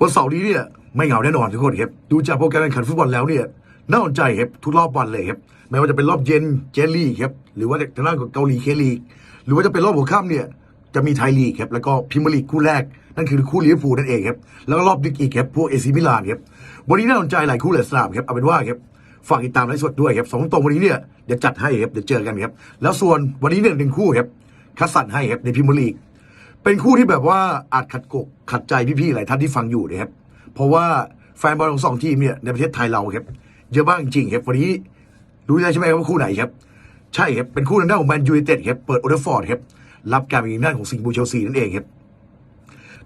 วันเสาร์นี้เนี่ยไม่เหงาแน่นอนทุกคนครับดูจากโปรแกรมการขันฟุตบอลแล้วเนี่ยน่าสนใจครับทุกรอบวันเลยครับไม่ว่าจะเป็นรอบเย็นเจนลีกครับหรือว่าทางด้านของเกาหลีเคลีกหรือว่าจะเป็นรอบหัวค่ำเนี่ยจะมีไทยลีกครับแล้วก็พรีเมียร์ลีกคู่แรก นั่นคือคู่ลิเวอร์พูลนั่นเองครับแล้วก็รอบบิ๊กอีกครับพวกเอซีมิลานครับวันนี้น่าสนใจหลายคู่เลยสนามครับเอาเป็นว่าครับฝากติดตามไลฟ์สดด้วยครับสองตรงวันนี้เนี่ยเดี๋ยวจัดให้ครับเดี๋ยวเจอกันครับแล้วส่วนวันนี้เนี่ยหนึ่งคู่ครับคัดสรรให้ครับในพรีเมียร์ลีก เป็นคู่ที่แบบว่าอาจขัดกกขัดใจพี่ๆหลายท่านที่ฟังอยู่นะครับ เพราะว่าแฟนบอลของสองทีมเนี่ยในประเทศไทยเราครับเยอะมากจริงครับวันนี้รู้ได้ใช่ไหมครับว่าคู่ไหนครับ ใช่ครับเป็นคู่ทางด้านของแมนยูไนเต็ดครับเปิดโอเดฟอร์ดครับรับการเป็นทางด้านของสิงห์บูเชลซีนั่นเองครับ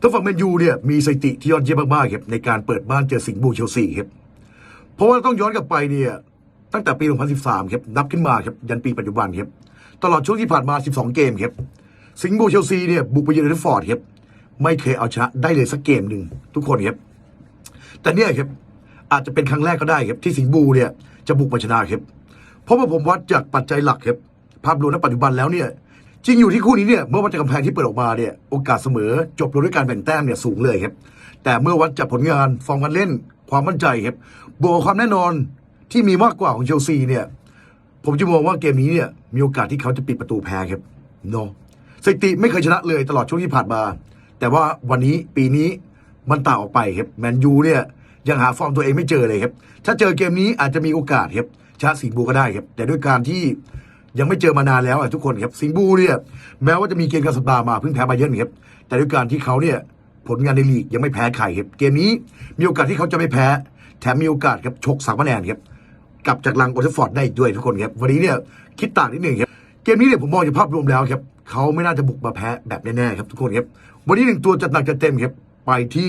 ถ้าฝั่งแมนยูเนี่ยมีสถิติที่ยอดเยี่ยมมากๆครับในการเปิดบ้านเจอสิงห์บูเชลซีครับเพราะว่าต้องย้อนกลับไปเนี่ยตั้งแต่ปี 2013 ครับนับขึ้นมาครับยันปีปัจจุบันครับตลอดช่วงที่ผ่านมา 12 เกมครับ สิงห์บูเชลซีเนี่ยบุกไปเยือนเรดฟอร์ดครับไม่เคยเอาชนะได้เลยสักเกมหนึ่งทุกคนครับแต่เนี่ยครับอาจจะเป็นครั้งแรกก็ได้ครับที่สิงห์บูเนี่ยจะบุกมาชนะครับเพราะว่าผมวัดจากปัจจัยหลักครับภาพรวมณปัจจุบันแล้วเนี่ยจริงอยู่ที่คู่นี้เนี่ยเมื่อวัดจากกำแพงที่เปิดออกมาเนี่ยโอกาสเสมอจบลงด้วยการแบ่งแต้มเนี่ยสูงเลยครับแต่เมื่อวัดจากผลงานฟอร์มการเล่นความมั่นใจครับบวกความแน่นอนที่มีมากกว่าของเชลซีเนี่ยผมจะมองว่าเกมนี้เนี่ยมีโอกาสที่เขาจะปิดประตูแพ้ครับเนาะ สถิติไม่เคยชนะเลยตลอดช่วงที่ผ่านมา แต่ว่าวันนี้ปีนี้มันต่างออกไปครับแมนยูเนี่ยยังหาฟอร์มตัวเองไม่เจอเลยครับ ถ้าเจอเกมนี้อาจจะมีโอกาสครับชนะสิงห์บูก็ได้ครับ แต่ด้วยการที่ยังไม่เจอมานานแล้วอะทุกคนครับสิงห์บูเนี่ยแม้ว่าจะมีเกมการสัปดาห์มาเพิ่งแพ้บาเยิร์นครับแต่ด้วยการที่เขาเนี่ยผลงานในลีกยังไม่แพ้ใครครับเกมนี้มีโอกาสที่เขาจะไม่แพ้ แถมมีโอกาสครับฉกสามคะแนนครับกลับจากลังโอลด์แทฟฟอร์ดได้อีกด้วยทุกคนครับวันนี้เนี่ยคิดต่างนิดหนึ่งครับเกมนี้เนี่ยผมมองจากภาพรวมแล้วครับ เขาไม่น่าจะบุกมาแพ้แบบแน่ๆครับทุกคนครับวันนี้หนึ่งตัวจัดหนักจัดเต็มครับไปที่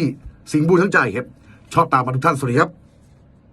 สิงห์บูทั้งใจครับชอบตามมาทุกท่านสวัสดีครับ